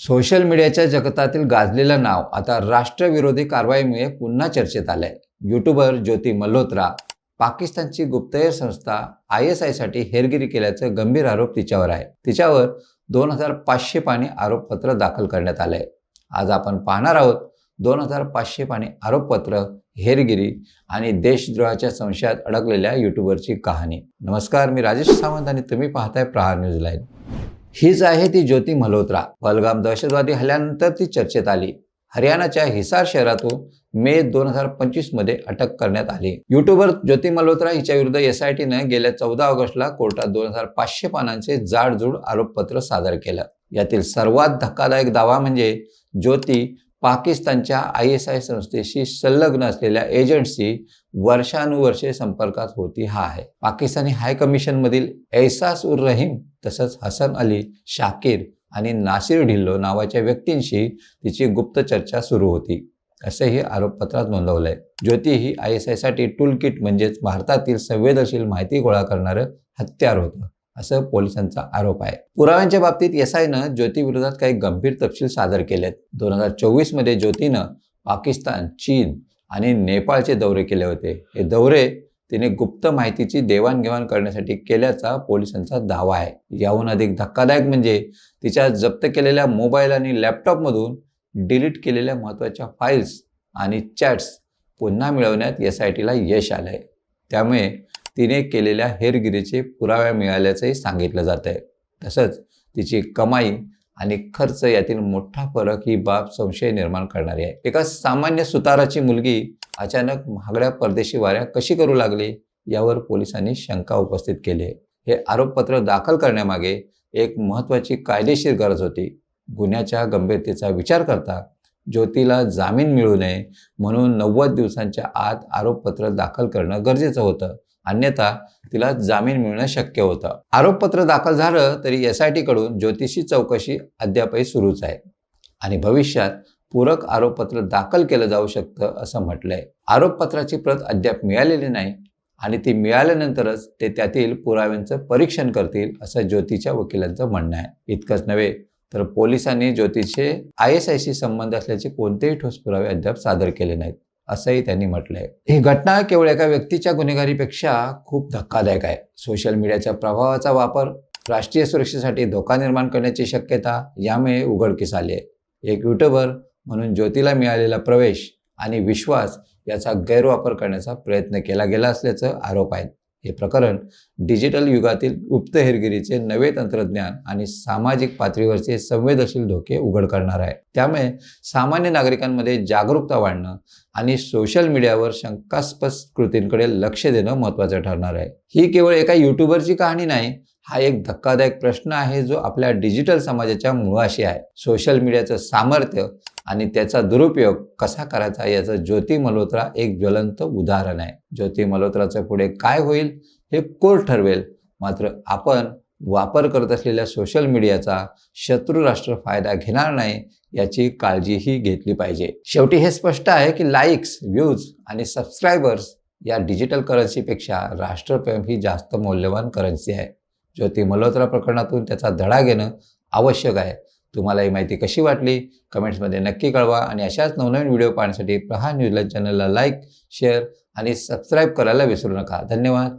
Social मीडियाच्या जगतातील गाजलेलं नाव आता राष्ट्रविरोधी कारवाईमुळे पुन्हा चर्चेत आलं आहे युट्यूबर ज्योती मल्होत्रा पाकिस्तानची गुप्तहेर संस्था आय एस आयसाठी हेरगिरी केल्याचं गंभीर आरोप तिच्यावर आहे. तिच्यावर दोन हजार पाचशे पाणी आरोपपत्र दाखल करण्यात आलंय. आज आपण पाहणार आहोत दोन हजार पाचशे पाणी आरोपपत्र हेरगिरी आणि देशद्रोहाच्या संशयात अडकलेल्या युट्यूबरची कहाणी. नमस्कार मी राजेश सावंत आणि तुम्ही पाहताय प्रहार न्यूज लाईन हीच आहे ती ज्योती मल्होत्रा. पहलगाम दहशतवादी हल्ल्यानंतर ती चर्चेत आली. हरियाणाच्या हिसार शहरातून मे दोन हजार पंचवीसमध्ये अटक करण्यात आली. युट्यूबर ज्योती मल्होत्रा हिच्या विरुद्ध एस आय टीनं गेल्या चौदा ऑगस्टला कोर्टात दोन हजार पाचशे पानांचे जाडजूड आरोपपत्र सादर केलं. यातील सर्वात धक्कादायक दावा म्हणजे ज्योती पाकिस्तानच्या आय एस आय संस्थेशी संलग्न असलेल्या एजंटशी वर्षानुवर्षे संपर्कात होती हा आहे. पाकिस्तानी हाय कमिशनमधील ऐसास उर रहीम तसंच हसन अली शाकीर आणि नासिर ढिल्लो नावाच्या व्यक्तींशी तिची गुप्त चर्चा सुरू होती. असेही आरोपपत्रात नोंदवलंय. ज्योती ही आय एस आयसाठी टूल किट म्हणजेच भारतातील संवेदनशील माहिती गोळा करणारं हत्यार होतं. असं पोलिसांचा आरोप आहे. पुराव्यांच्या बाबतीत एस आयनं ज्योती विरोधात काही गंभीर तपशील सादर केलेत. दोन हजार चोवीसमध्ये ज्योतीनं पाकिस्तान चीन आणि नेपाळचे दौरे केले होते. हे दौरे तिने गुप्त माहितीची देवाणघेवाण करण्यासाठी केल्याचा पोलिसांचा दावा आहे. याहून अधिक धक्कादायक म्हणजे तिच्या जप्त केलेल्या मोबाईल आणि लॅपटॉपमधून डिलीट केलेल्या महत्त्वाच्या फाईल्स आणि चॅट्स पुन्हा मिळवण्यात एस आय टीला यश आलं आहे त्यामुळे तिने केलेल्या हेरगिरीचे पुरावे मिळाल्याचंही सांगितलं जात आहे तसंच तिची कमाई आणि खर्च यातील मोठा फरक ही बाब संशय निर्माण करणारी आहे. एका सामान्य सुताराची मुलगी अचानक महागड्या परदेशी वाऱ्या कशी करू लागली यावर पोलिसांनी शंका उपस्थित केली आहे. हे आरोपपत्र दाखल करण्यामागे एक महत्त्वाची कायदेशीर गरज होती. गुन्ह्याच्या गंभीरतेचा विचार करता ज्योतीला जामीन मिळू नये म्हणून नव्वद दिवसांच्या आत आरोपपत्र दाखल करणं गरजेचं होतं. अन्यथा तिला जामीन मिळणं शक्य होतं. आरोपपत्र दाखल झालं तरी एस आय टीकडून ज्योतिषी चौकशी अद्यापही सुरूच आहे. आणि भविष्यात पूरक आरोपपत्र दाखल केलं जाऊ शकतं असं म्हटलंय. आरोपपत्राची प्रत अद्याप मिळालेली नाही आणि ती मिळाल्यानंतरच ते त्यातील पुराव्यांचं परीक्षण करतील असं ज्योतीच्या वकिलांचं म्हणणं आहे. इतकंच नव्हे तर पोलिसांनी ज्योतिषे आय एस आयशी संबंध असल्याचे कोणतेही ठोस पुरावे अद्याप सादर केले नाहीत. असंही त्यांनी म्हटलंय. ही घटना केवळ एका व्यक्तीच्या गुन्हेगारीपेक्षा खूप धक्कादायक आहे. सोशल मीडियाच्या प्रभावाचा वापर राष्ट्रीय सुरक्षेसाठी धोका निर्माण करण्याची शक्यता यामुळे उघडकीस आली आहे. एक युट्यूबर म्हणून ज्योतीला मिळालेला प्रवेश आणि विश्वास याचा गैरवापर करण्याचा प्रयत्न केला गेला असल्याचं आरोप आहेत. हे प्रकरण डिजिटल युगातील गुप्तहेरगिरीचे नवे तंत्रज्ञान आणि सामाजिक पातळीवरचे संवेदनशील धोके उघड करणार आहे. त्यामुळे सामान्य नागरिकांमध्ये जागरूकता वाढणं आणि सोशल मीडियावर शंकास्पद कृतींकडे लक्ष देणं महत्त्वाचं ठरणार आहे. ही केवळ एका युट्यूबरची कहाणी नाही हा एक धक्कादायक प्रश्न आहे जो आपल्या डिजिटल समाजाच्या मुळाशी आहे. सोशल मीडियाचं सामर्थ्य आणि त्याचा दुरुपयोग कसा करायचा याचं ज्योती मल्होत्रा एक ज्वलंत उदाहरण आहे. ज्योती मल्होत्राचं पुढे काय होईल हे कोर्ट ठरवेल? मात्र आपण वापर करत असलेल्या सोशल मीडियाचा शत्रू राष्ट्र फायदा घेणार नाही याची काळजीही घेतली पाहिजे. शेवटी हे स्पष्ट आहे की लाईक्स व्ह्यूज आणि सबस्क्रायबर्स या डिजिटल करन्सीपेक्षा राष्ट्रप्रेम ही जास्त मौल्यवान करन्सी आहे. ज्योती मल्होत्रा प्रकरणातून त्याचा धडा घेणं आवश्यक आहे. तुम्हाला ही माहिती कशी वाटली? कमेंट्समध्ये नक्की कळवा आणि अशाच नवनवीन व्हिडिओ पाहण्यासाठी प्रहार न्यूजलँड चॅनलला लाईक शेअर आणि सबस्क्राईब करायला विसरू नका. धन्यवाद.